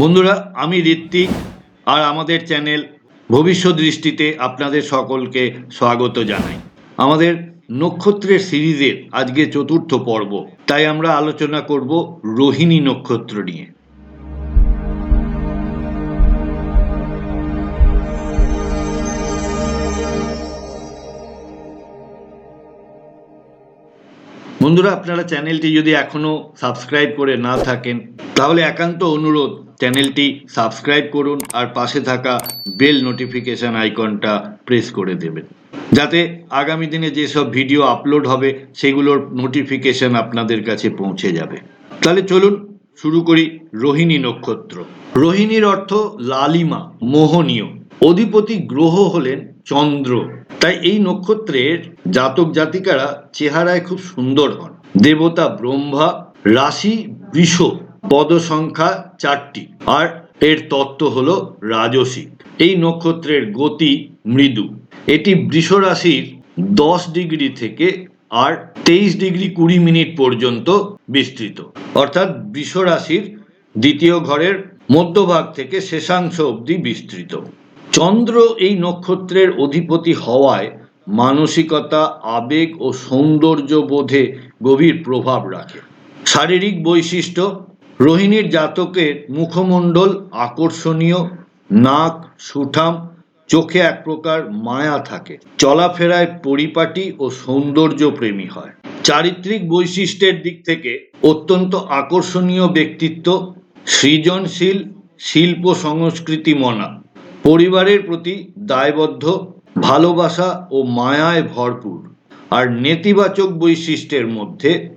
বন্ধুরা, আমি ঋত্বিক আর আমাদের চ্যানেল ভবিষ্যৎ দৃষ্টিতে আপনাদের সকলকে স্বাগত জানাই। আমাদের নক্ষত্রের সিরিজের আজকে চতুর্থ পর্ব, তাই আমরা আলোচনা করব রোহিণী নক্ষত্র নিয়ে। বন্ধুরা, আপনারা চ্যানেলটি যদি এখনও সাবস্ক্রাইব করে না থাকেন, তাহলে একান্ত অনুরোধ, চ্যানেলটি সাবস্ক্রাইব করুন আর পাশে থাকা বেল নোটিফিকেশন আইকনটা প্রেস করে দেবেন। যাতে আগামী দিনে যেসব ভিডিও আপলোড হবে, সেগুলোর নোটিফিকেশন আপনাদের কাছে পৌঁছে যাবে। তাহলে চলুন শুরু করি রোহিণী নক্ষত্র। রোহিণীর অর্থ লালিমা, মোহনীয়। অধিপতি গ্রহ হলেন চন্দ্র। তাই এই নক্ষত্রের জাতক জাতিকারা চেহারায় খুব সুন্দর হন। দেবতা ব্রহ্মা, রাশি বৃষ পদ সংখ্যা চারটি, আর এর তত্ত্ব হল রাজসিক। এই নক্ষত্রের গতি মৃদু। এটি বৃষ রাশির দশ ডিগ্রি থেকে আর তেইশ ডিগ্রি কুড়ি মিনিট পর্যন্ত বিস্তৃত। অর্থাৎ বৃষ রাশির দ্বিতীয় ঘরের মধ্যভাগ থেকে শেষাংশ অবধি বিস্তৃত। চন্দ্র এই নক্ষত্রের অধিপতি হওয়ায় মানসিকতা, আবেগ ও সৌন্দর্য বোধে গভীর প্রভাব রাখে। শারীরিক বৈশিষ্ট্য, রোহিণীর জাতকের মুখমণ্ডল আকর্ষণীয়, নাক, সুঠাম, চোখে এক প্রকার মায়া থাকে। চলাফেরায় পরিপাটি ও সৌন্দর্য প্রেমী হয়। চারিত্রিক বৈশিষ্ট্যের দিক থেকে অত্যন্ত আকর্ষণীয় ব্যক্তিত্ব, সৃজনশীল শিল্প সংস্কৃতি মনা পরিবারের প্রতি দায়বদ্ধ, ভালোবাসা ও মায়ায় ভরপুর আর নেতিবাচক বৈশিষ্ট্যের মধ্যে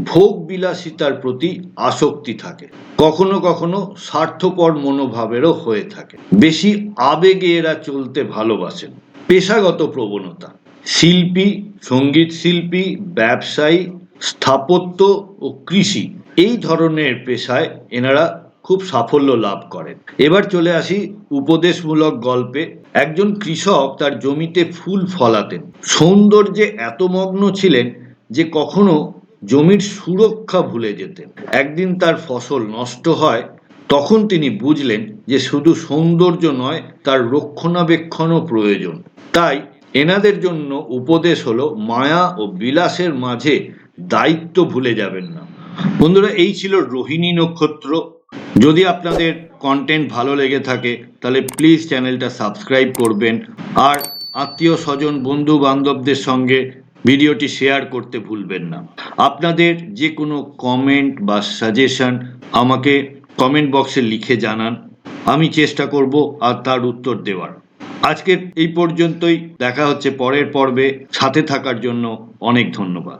ভোগ বিলাসিতার প্রতি আসক্তি থাকে। কখনো কখনো স্বার্থপর মনোভাবেরও হয়ে থাকে। বেশি আবেগে এরা চলতে ভালোবাসেন। পেশাগত প্রবণতা। শিল্পী, সংগীত শিল্পী, ব্যবসায়ী, স্থাপত্য ও কৃষি এই ধরনের পেশায় এনারা খুব সাফল্য লাভ করেন। এবার চলে আসি উপদেশমূলক গল্পে। একজন কৃষক তার জমিতে ফুল ফলাতেন। সৌন্দর্যে এত মগ্ন ছিলেন যে কখনো জমির সুরক্ষা ভুলে যেতেন। একদিন তার ফসল নষ্ট হয়, তখন তিনি বুঝলেন যে শুধু সৌন্দর্য নয়, তার রক্ষণাবেক্ষণও প্রয়োজন। তাই এনাদের জন্য উপদেশ হলো, মায়া ও বিলাসের মাঝে দায়িত্ব ভুলে যাবেন না। বন্ধুরা, এই ছিল রোহিণী নক্ষত্র। যদি আপনাদের কন্টেন্ট ভালো লেগে থাকে, তাহলে প্লিজ চ্যানেলটা সাবস্ক্রাইব করবেন। আর আত্মীয় স্বজন, বন্ধু বান্ধবদের সঙ্গে ভিডিওটি শেয়ার করতে ভুলবেন না। আপনাদের যে কোনো কমেন্ট বা সাজেশন আমাকে কমেন্ট বক্সে লিখে জানান। আমি চেষ্টা করব আর তার উত্তর দেওয়ার। আজকের এই পর্যন্তই। দেখা হচ্ছে পরের পর্বে। সাথে থাকার জন্য অনেক ধন্যবাদ।